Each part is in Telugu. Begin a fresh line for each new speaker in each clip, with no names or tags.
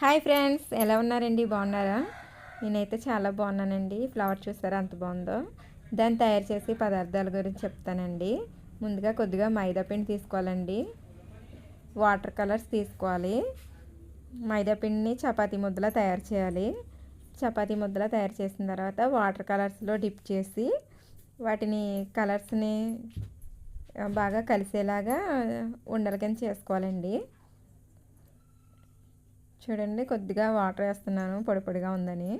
హాయ్ ఫ్రెండ్స్ ఎలా ఉన్నారండి? బాగున్నారా? నేనైతే చాలా బాగున్నానండి. ఫ్లవర్ చూసారా? అంత బాగుందో. దాన్ని తయారు చేసే పదార్థాల గురించి చెప్తానండి. ముందుగా కొద్దిగా మైదా పిండి తీసుకోవాలండి. వాటర్ కలర్స్ తీసుకోవాలి. మైదా పిండిని చపాతీ ముద్దలా తయారు చేయాలి. చపాతీ ముద్దలా తయారు చేసిన తర్వాత వాటర్ కలర్స్లో డిప్ చేసి వాటిని కలర్స్ని బాగా కలిసేలాగా ఉండల కింద చేసుకోవాలండి. చూడండి కొద్దిగా వాటర్ వేస్తున్నాను పొడి పొడిగా ఉందని.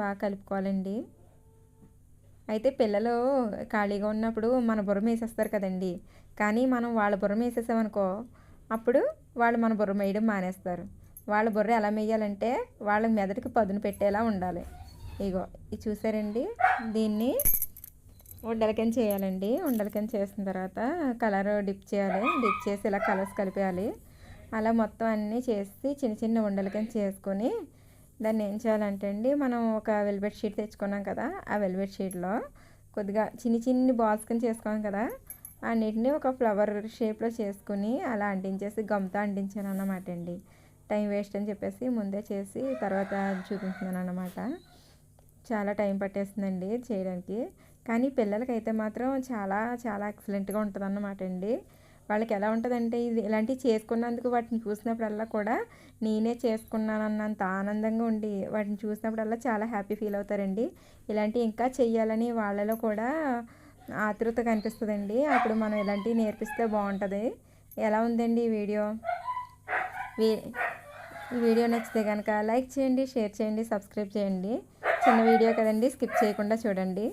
బాగా కలుపుకోవాలండి. అయితే పిల్లలు ఖాళీగా ఉన్నప్పుడు మన బుర్రం వేసేస్తారు కదండి. కానీ మనం వాళ్ళ బుర్రం వేసేసామనుకో అప్పుడు వాళ్ళు మన బుర్రం వేయడం మానేస్తారు. వాళ్ళ బుర్ర ఎలా వేయాలంటే వాళ్ళ మెదడుకి పదును పెట్టేలా ఉండాలి. ఇగో ఇది చూసారండి? దీన్ని ఉండలకని చేయాలండి. ఉండలకని చేసిన తర్వాత కలర్ డిప్ చేయాలి. డిప్ చేసి ఇలా కలర్స్ కలిపేయాలి. అలా మొత్తం అన్నీ చేసి చిన్న చిన్న ఉండలకని చేసుకొని దాన్ని ఏం చేయాలంటే అండి మనం ఒక వెల్వెట్ షీట్ తెచ్చుకున్నాం కదా ఆ వెల్వెట్ షీట్లో కొద్దిగా చిన్ని చిన్ని బాల్స్ కింద చేసుకున్నాం కదా అన్నిటిని ఒక ఫ్లవర్ షేప్లో చేసుకుని అలా అంటించేసి గమ్తో అంటించాను అన్నమాట అండి. టైం వేస్ట్ అని చెప్పేసి ముందే చేసి తర్వాత చూపించాను అన్నమాట. చాలా టైం పట్టేస్తుందండి చేయడానికి. కానీ పిల్లలకైతే మాత్రం చాలా చాలా ఎక్సలెంట్గా ఉంటుంది అన్నమాట అండి. వాళ్ళకి ఎలా ఉంటుందంటే ఇది ఇలాంటివి చేసుకున్నందుకు వాటిని చూసినప్పుడల్లా కూడా నేనే చేసుకున్నానన్నంత ఆనందంగా ఉండి వాటిని చూసినప్పుడల్లా చాలా హ్యాపీ ఫీల్ అవుతారండి. ఇలాంటివి ఇంకా చెయ్యాలని వాళ్ళలో కూడా ఆతృత కనిపిస్తుందండి. అప్పుడు మనం ఇలాంటివి నేర్పిస్తే బాగుంటుంది. ఎలా ఉందండి ఈ వీడియో? ఈ వీడియో నచ్చితే కనుక లైక్ చేయండి షేర్ చేయండి సబ్స్క్రైబ్ చేయండి. చిన్న వీడియో కదండి స్కిప్ చేయకుండా చూడండి.